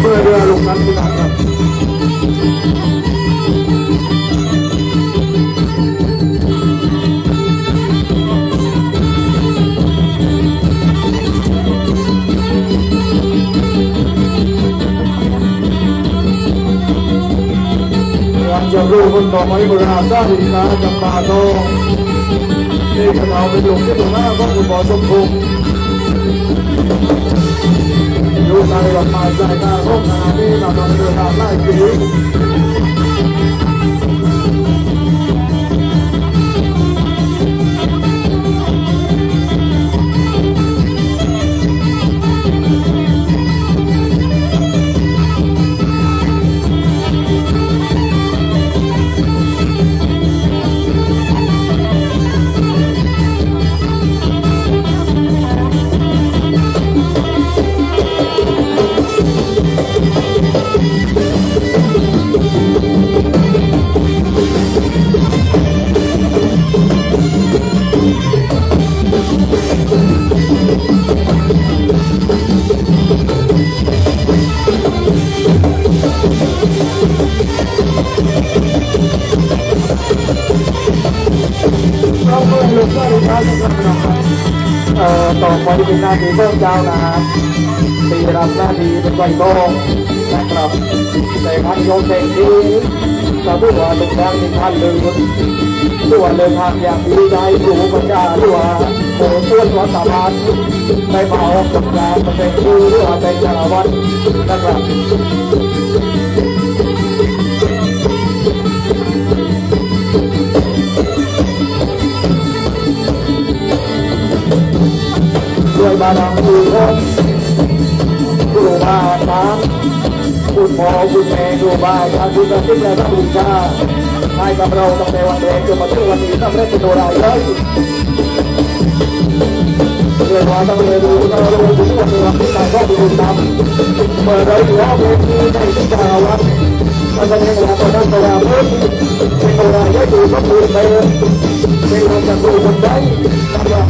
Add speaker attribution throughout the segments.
Speaker 1: เมื่เรือลงนั้นคุณครับยังรู้คนต่อไปบริหารสร้างสินค้าจำปาโต นี่ขณะเป็นหลวงที่ตรงหน้าก็คุณหมอสมภูมิอยู่ในลำไม้ใจหน้าห้องขณะนี้นำมาเดินทางไล่ปี เอ่อต่อไปเป็นหน้าที่เพิ่มยาวนะครับตีรับหน้าที่เป็นไก่ทองนะครับแต่พันโยงเต็งที่เราพูดว่าตรงกลางเป็นพันเลยส่วนเลยทางอย่างดีใจอยู่ปัญญาหรือว่าโหส่วนวามสามารถได้มาออกกับงาเป็นครูหรือว่าเป็นจารวัตรนะครับ บารมีของครูบาอาจารย์คุณพ่อคุณแม่ครูบาอาจารย์คุณพระศิษย์และพระบูชาให้กับเราตั้งแต่วันแรกจนมาถึงวันนี้สำเร็จเป็นตัวเราเลยเรียกว่าต้องเรียนรู้เราเรียนรู้ว่าเราที่การก็ดูตามเมื่อเราอยู่ว่าเวทีในที่จาวัดเราจะเรียนรู้ตอนนั้นตัวเราเองเป็นตัวเราจะอยู่กับคุณไปเป็นเราจะดูคนใดนะครับแ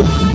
Speaker 1: วั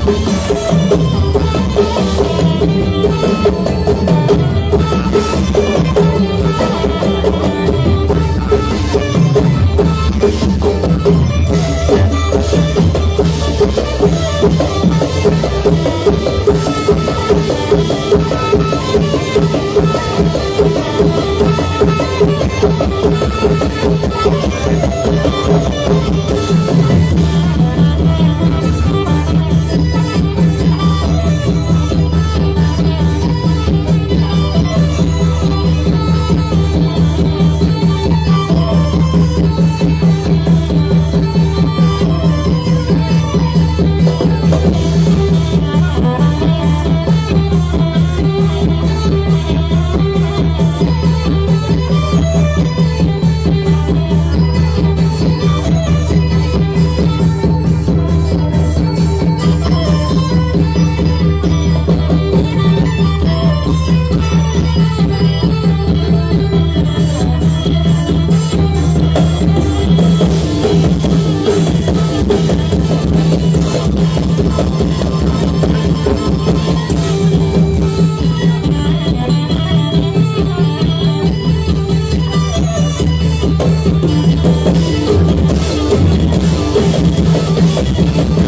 Speaker 1: Thank you.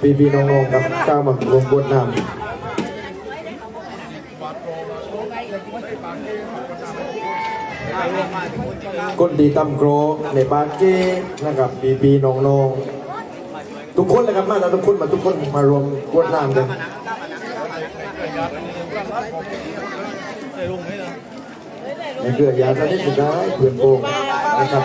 Speaker 1: พี่
Speaker 2: พี่น้องๆครับข้าวมักรวมบนน้ำก้นดีตำโกรในบาเก้นะครับพี่พี่น้องๆทุกคนเลยครับมาแล้วทุกคนมาทุกคนมารวมกวนน้ำเลย ในเกลือยาชนิดสุดท้ายเพื่อนโป่งนะครับ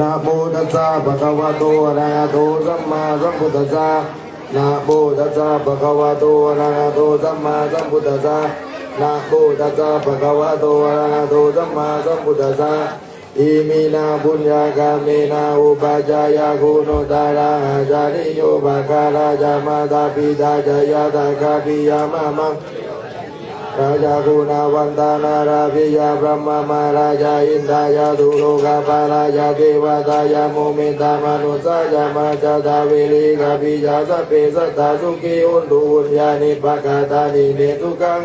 Speaker 2: นะโมตัสสะภะคะวะโตอะระหะโตสัมมาสัมพุทธัสสะนะโมตัสสะภะคะวะโตอะระหะโตสัมมาสัมพุทธัสสะนะโมตัสสะภะคะวะโตอะระหะโตสัมมาสัมพุทธัสสะ อิมินาบุญญากาเมนาอุปาจายาคุโนตาราจาริโยภะคาราจามาตาปิตาจายาตาคาปิยามะมังราชากุณาวันตานาราภิยาพระมมาราชาอินทายาตุโลกาปาราชาเทวตายาโมเมตามนุสายามาจาตาเวลีกาปิยาสัพเพสัตตาสุขีอุนตุอุญญาณิปะกาตานิเนตุกัง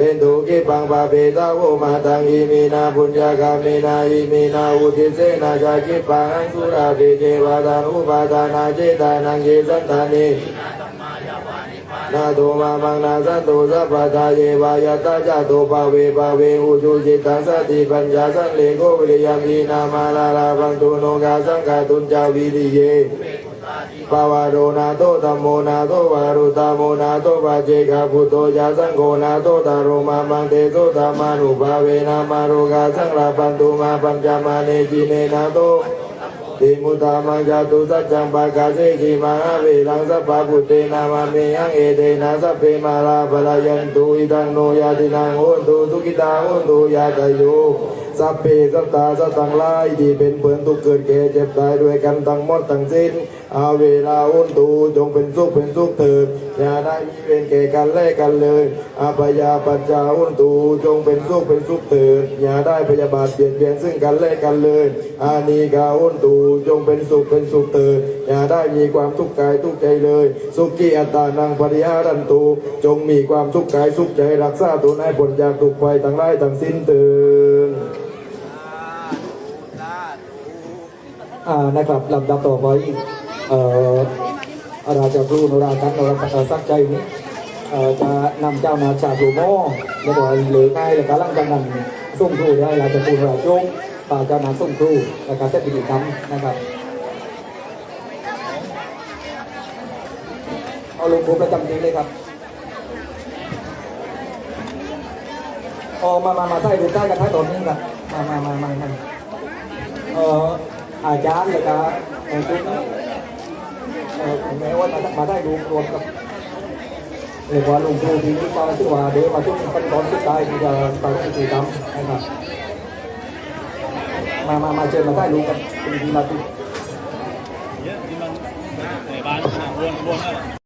Speaker 2: เป็นตุกิปังปะเปตาโวมาตังอิมินาบุญญากาเมนาอิมินาอุทิเสนาจากิปังสุราเปเจวาตานุปาทานาเจตานังเยสันตานินาโตมามังนาสันโตสัพพทาเยวายตาจาโตปะเวปะเวอุจุจิตังสติปัญญาสันเลโกวิริยมีนามาลาลาบังตุโนกาสังกาตุนจาวิริเย ปาวาโรนาโตตัมโมนาโตวารุตามโมนาโตปะเจกาพุโตยาสังโฆนาโตตารุมามังเตโตตามานุภาเวนามาโรกาสังลาปันตุมาปัญจมาเนจิเนนาโตติมุตามังจาตุสัจจังปะกาเสกิมาเวลังสัพพะพุทเตนามาเมยังเอเตนะสัพเพมาลาภลายันตุอิตังโนยาตินังโหนตุสุกิตาโหนตุยาตโยสัพเพสัตตาสัตตังหลายที่เป็นเพื่อนทุกเกิดแก่เจ็บตายด้วยกันทั้งหมดทั้งสิ้นอาเวลาโอนตูจงเป็นสุขเป็นสุขเถิดอย่าได้มีเวรแก่กันและกันเลยอาปยาปัจจาโอนตูจงเป็นสุขเป็นสุขเถิดอย่าได้พยาบาทเบียดเบียนซึ่งกันและกันเลยอานีกาโอนตูจงเป็นสุขเป็นสุขเถิดอย่าได้มีความทุกข์กายทุกข์ใจเลย สุขีอัตตานังปริหารันตูจงมีความสุขกายสุขใจรักษาตนให้พ้นจากทุกข์ภัยทั้งหลายทั้งสิ้นเถิด
Speaker 1: อ่านะครับลำดับต่อไปอ่อ ราชาครูนราคันนราคันสักใจนี้เอ่อจะนำเจ้านาชาครูโม่แล้วก็เหลือง่ายแล้วก็หลังจากนั้นส่งครูได้ราชาครูนราจงป่าเจ้านาส่งครูแล้วก็เสร็จพิธีกรรมนะครับเอาลงครูประจำทีเลยครับออมามามาใต้ดูใต้กันท้ายตอนนี้ครับมามามามาเอ่ออาจารย์เลยครับเอ่อคุณ เอ่อแม้ว่ามาได้ดูรวมกับเรียกว่าลงทุนทีนี้ก็ชื่อว่าเดี๋ยวมาช่วงขั้นตอนสุดท้ายที่จะไปพิธีกรรมนะครับมามามาเจอมาได้รู้กันเป็นทีมาที
Speaker 3: เยอะที่มันในบ้านวนวนๆนั่นแหละ